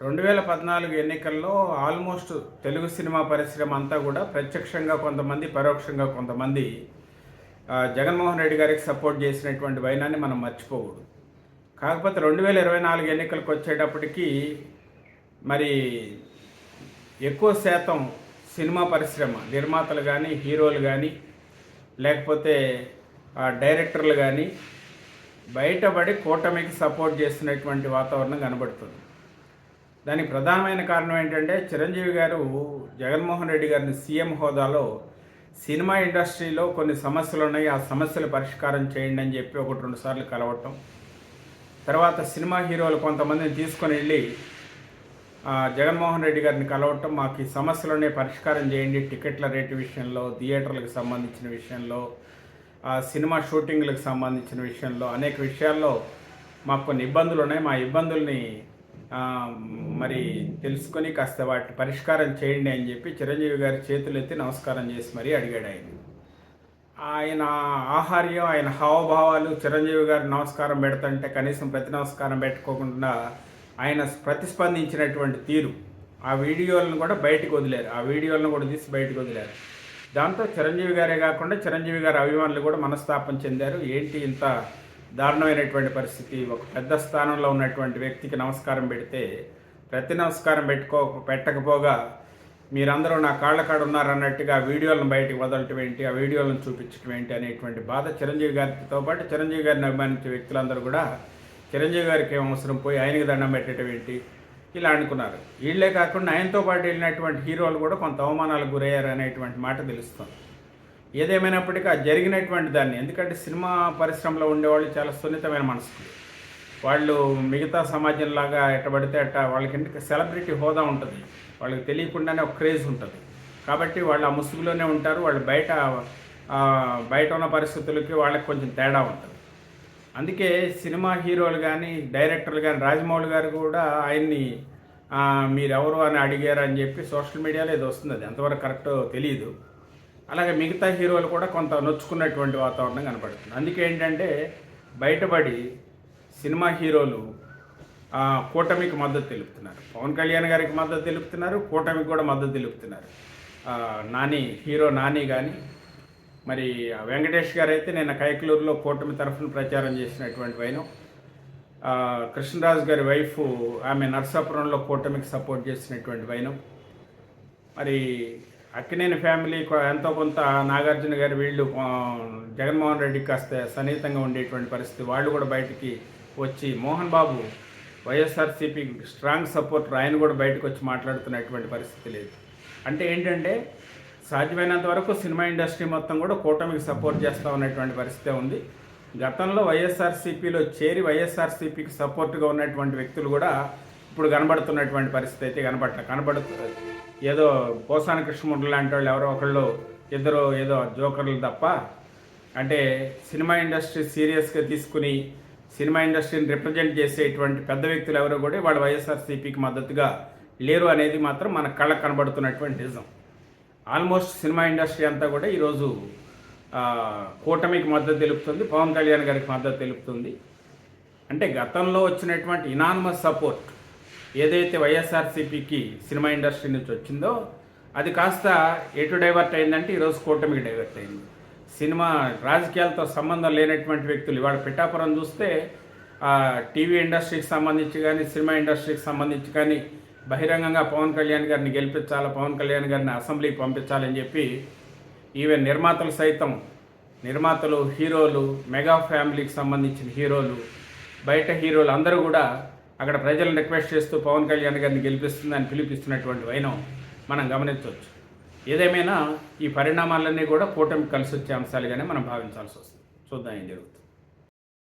రెండు వేల పద్నాలుగు ఎన్నికల్లో ఆల్మోస్ట్ తెలుగు సినిమా పరిశ్రమ అంతా కూడా ప్రత్యక్షంగా కొంతమంది పరోక్షంగా కొంతమంది జగన్మోహన్ రెడ్డి గారికి సపోర్ట్ చేసినటువంటి వైనాన్ని మనం మర్చిపోకూడదు. కాకపోతే రెండు వేల ఇరవై నాలుగు ఎన్నికలకు వచ్చేటప్పటికి మరి ఎక్కువ శాతం సినిమా పరిశ్రమ నిర్మాతలు కానీ హీరోలు కానీ లేకపోతే డైరెక్టర్లు కానీ బయటపడి కూటమికి సపోర్ట్ చేసినటువంటి వాతావరణం కనబడుతుంది. దానికి ప్రధానమైన కారణం ఏంటంటే చిరంజీవి గారు జగన్మోహన్ రెడ్డి గారిని సీఎం హోదాలో సినిమా ఇండస్ట్రీలో కొన్ని సమస్యలు ఉన్నాయి ఆ సమస్యలు పరిష్కారం చేయండి అని చెప్పి ఒకటి రెండు సార్లు కలవటం. తర్వాత సినిమా హీరోలు కొంతమందిని తీసుకొని వెళ్ళి జగన్మోహన్ రెడ్డి గారిని కలవటం మాకు ఈ సమస్యలనే పరిష్కారం చేయండి. టికెట్ల రేటు విషయంలో థియేటర్లకు సంబంధించిన విషయంలో ఆ, సినిమా షూటింగ్లకు సంబంధించిన విషయంలో అనేక విషయాల్లో మాకు కొన్ని ఇబ్బందులు ఉన్నాయి మా ఇబ్బందుల్ని మరి తెలుసుకొని కాస్త వాటి పరిష్కారం చేయండి అని చెప్పి చిరంజీవి గారి చేతులు ఎత్తి నమస్కారం చేసి మరీ అడిగాడు ఆయన. ఆయన ఆహార్యం ఆయన హావభావాలు చిరంజీవి గారు నమస్కారం పెడతంటే కనీసం ప్రతి నమస్కారం పెట్టుకోకుండా ఆయన ప్రతిస్పందించినటువంటి తీరు. ఆ వీడియోలను కూడా బయటకు వదిలేరు. ఆ వీడియోలను కూడా తీసి బయటకు వదిలేరు. దాంతో చిరంజీవి గారే కాకుండా చిరంజీవి గారి అభిమానులు కూడా మనస్తాపం చెందారు. ఏంటి ఇంత దారుణమైనటువంటి పరిస్థితి. ఒక పెద్ద స్థానంలో ఉన్నటువంటి వ్యక్తికి నమస్కారం పెడితే ప్రతి నమస్కారం పెట్టుకో పెట్టకపోగా మీరందరూ నా కాళ్ళ కాడ ఉన్నారన్నట్టుగా వీడియోలను బయటకు వదలటం ఏంటి? ఆ వీడియోలను చూపించడం ఏంటి? అనేటువంటి బాధ చిరంజీవి గారితో పాటు చిరంజీవి గారిని అభిమానించే వ్యక్తులందరూ కూడా చిరంజీవి గారికి ఏం అవసరం? పోయి ఆయనకి దండం పెట్టడం ఏంటి? ఇలా అనుకున్నారు. వీళ్ళే కాకుండా ఆయనతో పాటు వెళ్ళినటువంటి హీరోలు కూడా కొంత అవమానాలకు గురయ్యారు అనేటువంటి మాట తెలుస్తుంది. ఏదేమైనప్పటికీ ఆ జరిగినటువంటి దాన్ని. ఎందుకంటే సినిమా పరిశ్రమలో ఉండేవాళ్ళు చాలా సున్నితమైన మనసులు వాళ్ళు మిగతా సమాజంలాగా ఎట్టబడితే అట్ట వాళ్ళకి ఎందుకు సెలబ్రిటీ హోదా ఉంటుంది? వాళ్ళకి తెలియకుండానే ఒక క్రేజ్ ఉంటుంది. కాబట్టి వాళ్ళు ఆ ముసుగులోనే ఉంటారు. వాళ్ళు బయట బయట ఉన్న పరిస్థితులకి వాళ్ళకి కొంచెం తేడా ఉంటుంది. అందుకే సినిమా హీరోలు కానీ డైరెక్టర్లు కానీ రాజమౌళి గారు కూడా ఆయన్ని మీరెవరు అని అడిగారు అని చెప్పి సోషల్ మీడియాలో ఏదో వస్తుంది. అది ఎంతవరకు కరెక్ట్ తెలియదు అలాగే మిగతా హీరోలు కూడా కొంత నొచ్చుకున్నటువంటి వాతావరణం కనపడుతుంది. అందుకే ఏంటంటే బయటపడి సినిమా హీరోలు కూటమికి మద్దతు తెలుపుతున్నారు. పవన్ కళ్యాణ్ గారికి మద్దతు తెలుపుతున్నారు కూటమికి కూడా మద్దతు తెలుపుతున్నారు. నాని హీరో నాని కానీ మరి వెంకటేష్ గారు అయితే నిన్న కైకలూరులో కూటమి తరఫున ప్రచారం చేసినటువంటి వైనం కృష్ణరాజు గారి వైఫ్ ఆమె నర్సాపురంలో కూటమికి సపోర్ట్ చేసినటువంటి వైనం మరి అక్కినేని ఫ్యామిలీ ఎంతో కొంత నాగార్జున గారి వీళ్ళు జగన్మోహన్ రెడ్డికి కాస్త సన్నిహితంగా ఉండేటువంటి పరిస్థితి. వాళ్ళు కూడా బయటికి వచ్చి Mohan Babu YSRCP strong supporter ఆయన కూడా బయటకు వచ్చి మాట్లాడుతున్నటువంటి పరిస్థితి లేదు. అంటే ఏంటంటే సాధ్యమైనంత వరకు సినిమా ఇండస్ట్రీ మొత్తం కూడా కూటమికి సపోర్ట్ చేస్తూ ఉన్నటువంటి పరిస్థితే ఉంది. గతంలో వైఎస్ఆర్సీపీలో చేరి వైఎస్ఆర్సీపీకి సపోర్ట్గా ఉన్నటువంటి వ్యక్తులు కూడా ఇప్పుడు కనబడుతున్నటువంటి పరిస్థితి అయితే కనబడ కనబడుతుంది ఏదో పోసాన కృష్ణమూర్తి లాంటి వాళ్ళు ఎవరో ఒకళ్ళు ఇద్దరు ఏదో జోకర్లు తప్ప అంటే సినిమా ఇండస్ట్రీ సీరియస్గా తీసుకుని సినిమా ఇండస్ట్రీని రిప్రజెంట్ చేసేటువంటి పెద్ద వ్యక్తులు ఎవరో కూడా వాళ్ళు వైఎస్ఆర్సీపీకి మద్దతుగా లేరు అనేది మాత్రం మన కళ్ళకు కనబడుతున్నటువంటి నిజం. ఆల్మోస్ట్ సినిమా ఇండస్ట్రీ అంతా కూడా ఈరోజు కూటమికి మద్దతు తెలుపుతుంది పవన్ కళ్యాణ్ గారికి మద్దతు తెలుపుతుంది. అంటే గతంలో వచ్చినటువంటి ఇనానమస్ సపోర్ట్ ఏదైతే వైఎస్ఆర్సీపీకి సినిమా ఇండస్ట్రీ నుంచి వచ్చిందో అది కాస్త ఎటు డైవర్ట్ అయిందంటే ఈరోజు కూటమికి డైవర్ట్ అయింది. సినిమా రాజకీయాలతో సంబంధం లేనటువంటి వ్యక్తులు ఇవాళ పిఠాపురం చూస్తే టీవీ ఇండస్ట్రీకి సంబంధించి కానీ సినిమా ఇండస్ట్రీకి సంబంధించి కానీ బహిరంగంగా పవన్ కళ్యాణ్ గారిని గెలిపించాలి పవన్ కళ్యాణ్ గారిని అసెంబ్లీకి పంపించాలని చెప్పి ఈవెన్ నిర్మాతలు సైతం నిర్మాతలు హీరోలు మెగా ఫ్యామిలీకి సంబంధించిన హీరోలు బయట హీరోలు అందరూ కూడా అక్కడ ప్రజలను రిక్వెస్ట్ చేస్తూ పవన్ కళ్యాణ్ గారిని గెలిపిస్తుందని పిలిపిస్తున్నటువంటి వైనం మనం గమనించవచ్చు. ఏదేమైనా ఈ పరిణామాలన్నీ కూడా కూటమి కలిసి వచ్చే అంశాలుగానే మనం భావించాల్సి వస్తుంది. చూద్దాం ఏం జరుగుతుంది.